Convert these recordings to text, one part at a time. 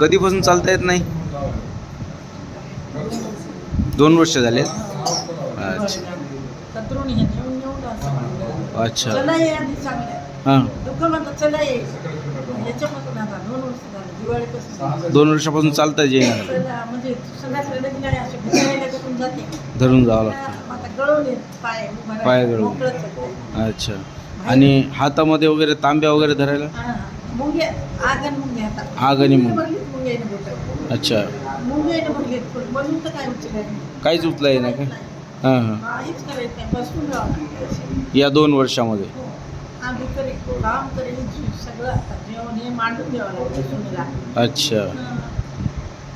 कधीपासून चालता येत नाही? दोन वर्ष झाले. अच्छा. हे. अच्छा. हां. दोन वर्षापासून चालता जाते धरून जावं लागतं. पाय गळून. अच्छा. आणि हातामध्ये वगैरे तांब्या वगैरे धरायला? हा. मुंगे मुंगे बोटं. अच्छा. मुंग्याने भरलीत पण बनवून तर काय उचलायचं काहीच उचला येणार का? हां हां काहीच करायचं नाही बसून राहावं लागतं. या दोन वर्षामध्ये. हो. आम्ही करेल काम करेल सगळं आता जेवण हे मांडून द्यावं लागतं सुनेला. अच्छा.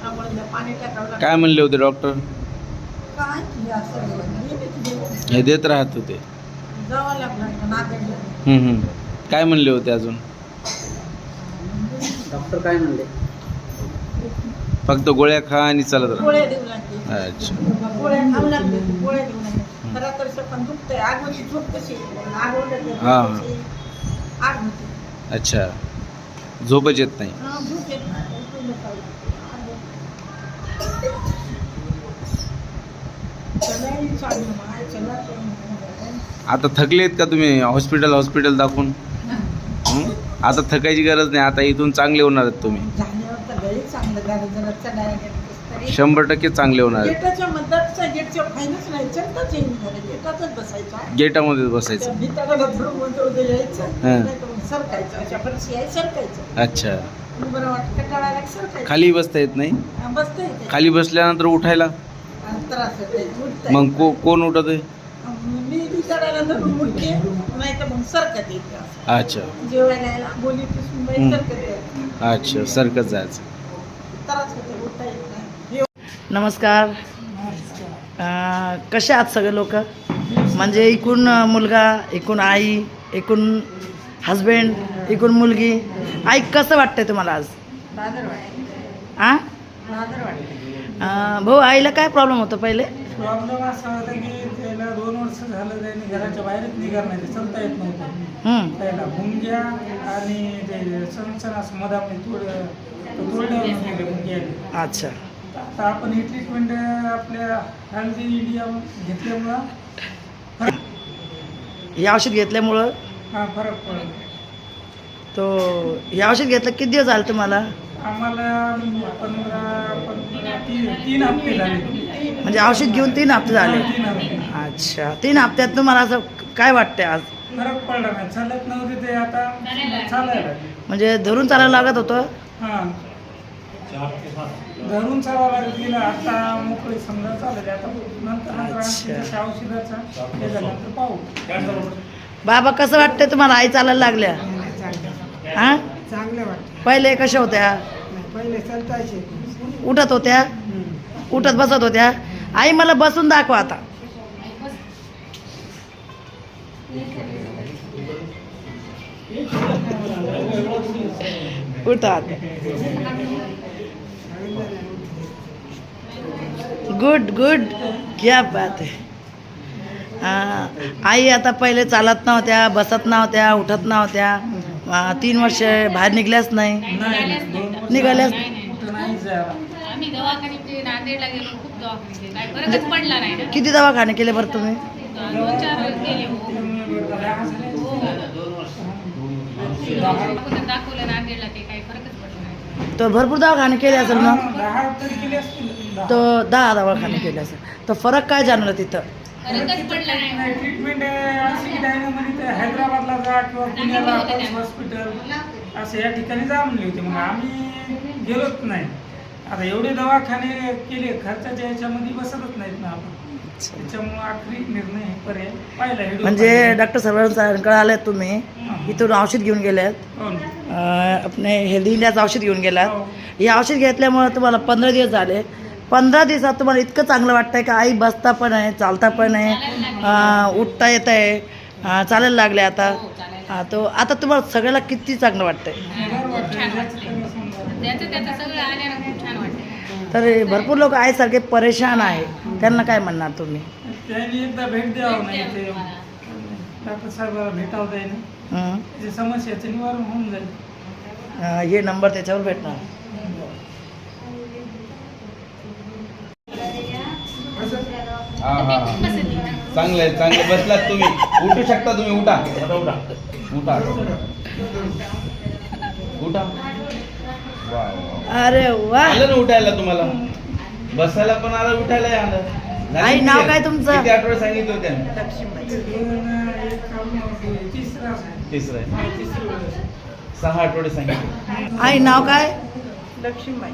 त्यामुळे त्या पाणी टाकावं लागतं. काय म्हणले होते डॉक्टर काय की असं हे हे देत राहत होते. जावं लागलं नागडलं हम्म, हम्म. काय म्हणले होते अजून? डॉक्टर काय म्हणले? फक्त गोळ्या खा आणि चालत राहा गोळ्या देऊ लागते अच्छा. गोळ्या खाऊ लागते गोळ्या देऊ लागते खरा तर पण दुखतंय आग होती झोप कशी आग होती हा. आग होती. अच्छा. झोपच येत नाही. हा, झोप येत नाही. उठून बसावं. आग होती. चला, चालू माय, चला, चला. आता थकलेत का तुम्ही? हॉस्पिटल हॉस्पिटल दाखवून? हं? आता थकायची गरज नाही. आता इथून चांगले होणार आहेत तुम्ही तर लई चांगलं झालं जरा चढायला गेलं तरी. शंभर टक्के चांगले होणार आहेत. गेटाच्या मधातच्या गेटच्या फायनच नाही चलताच येईल घरी गेटातच बसायचा. गेटामध्ये बसायचं भिताडाला धरून हा. सरकायचं. अशा आहे सरकायचं. अच्छा. मग बरं वाटतं कटाळाला की सरकायचं. खाली बसता येत नाही? बसता येते खाली बसल्यानंतर उठायला? त्रास मग को कोण उठत आहे? येते. मी भिताडाला धरून उठते. नाही तर मग सरकत येते. असं. अच्छा. जेवायला बोली पुसून. सरकत अच्छा सरकत जायचं त्रास होते उठता येत नाही नमस्कार. कसे आहात सगळे लोक? म्हणजे एकूण मुलगा एकूण आई एकूण हजबेंड एकूण मुलगी. आई कसं वाटतंय तुम्हाला आज? आ? भाऊ आईला काय प्रॉब्लेम होतं पहिले? प्रॉब्लेम असा होता की त्याला दोन वर्ष झालं त्याने घराच्या बाहेरच निघाल नाही चालता येत नव्हतं. हं, त्याला मुंग्या आणि ते सणसण असं मधामध्ये तोड तोडल्यावर मुंग्या आले. अच्छा. आता आपण ही ट्रीटमेंट आपल्या हेल्दी इंडिया घेतल्यामुळं हे औषध घेतल्यामुळं? हा फरक पडला. तो हे औषध घेतलं किती दिवस झालं तुम्हाला? आम्हाला पंधरा पंधरा तीन तीन हप्ते झाले. म्हणजे औषध घेऊन तीन हप्ते झाले. तीन हप्ते. अच्छा तीन हप्त्यात तुम्हाला असं काय वाटतंय आज? फरक पडला नाही. चालत नव्हते ते आता चालायला. म्हणजे धरून चालायला लागत होतं? हा. लागत गेलं आता मोकळी समजा चालेल. आता नंतर औषधाचा हे पाहू. बाबा कसं वाटतंय तुम्हाला आई चालायला लागल्या? हा? चांगलं वाटतं पहिले कशा होत्या? पहिले चालतायचे. उठत होत्या? उठत बसत होत्या? आई मला बसून दाखवा आता. उठतात गुड गुड. क्या बात आहे हा, आई आता पहिले चालत नव्हत्या बसत नव्हत्या उठत नव्हत्या. तीन वर्ष बाहेर निघल्याच नाही. निघाल्याच कुठं नाही. जायला आम्ही दवाखान्यात नांदेडला गेलो खूप दवाखाने केले काय फरकच पडला नाही ना? किती दवाखाने केले बरं तुम्ही? हो. ते नाही. तर भरपूर दवाखाने केले असेल ना? तरी दहा. दवाखाने केले असेल. तर फरक काय जाणवलं तिथं? फरकच पडला नाही. नाही ट्रीटमेंट अशी डायनामध्ये ते हैदराबादला जा किंवा पुण्याला पल्स हॉस्पिटल असं या ठिकाणी जा म्हणली होती. मग आम्ही गेलोच नाही. आता एवढे दवाखाने केले खर्चाच्या याच्यामध्ये बसतच नाहीत ना आपण. त्याच्यामुळं आखरी निर्णय पर्याय पाहिला. हे म्हणजे डॉक्टर सर्वांकडे आले तुम्ही. इथून औषध घेऊन गेलेत. हो आपले हेल्दी इंडियाचं औषध घेऊन गेलात. हो. हे औषध घेतल्यामुळे तुम्हाला पंधरा दिवस झाले. पंधरा दिवसात तुम्हाला इतकं चांगलं वाटतंय का? आई बसता पण आहे चालता पण आहे. अं, उठता येत आहे चालायला लागले आता. हा, तो आता तुम्हाला सगळ्याला किती चांगलं वाटतंय? तर हे भरपूर लोक आईसारखे परेशान आहे त्यांना काय म्हणणार तुम्ही? त्यांनी एकदा भेट द्यावं हं. समस्याचं निवारण होऊन जाईल. हे नंबर त्याच्यावर भेटणार. हा, हा. चांगलं आहे चांगलं बसलात तुम्ही. उठू शकता तुम्ही उठा. उठा उठा. उठा. वा, वा. अरे वा. आलं ना उठायला तुम्हाला? बसायला पण आलं उठायला आलं. आई, किती नाव? काय तुमचं? किती आठवडे सांगितले होते लक्ष्मीबाई. दोन एक काम तिसरा. आहे तिसरं आहे तिसरी वेळ आहे. सहा आठवडे सांगितले. आई नाव काय? लक्ष्मीबाई.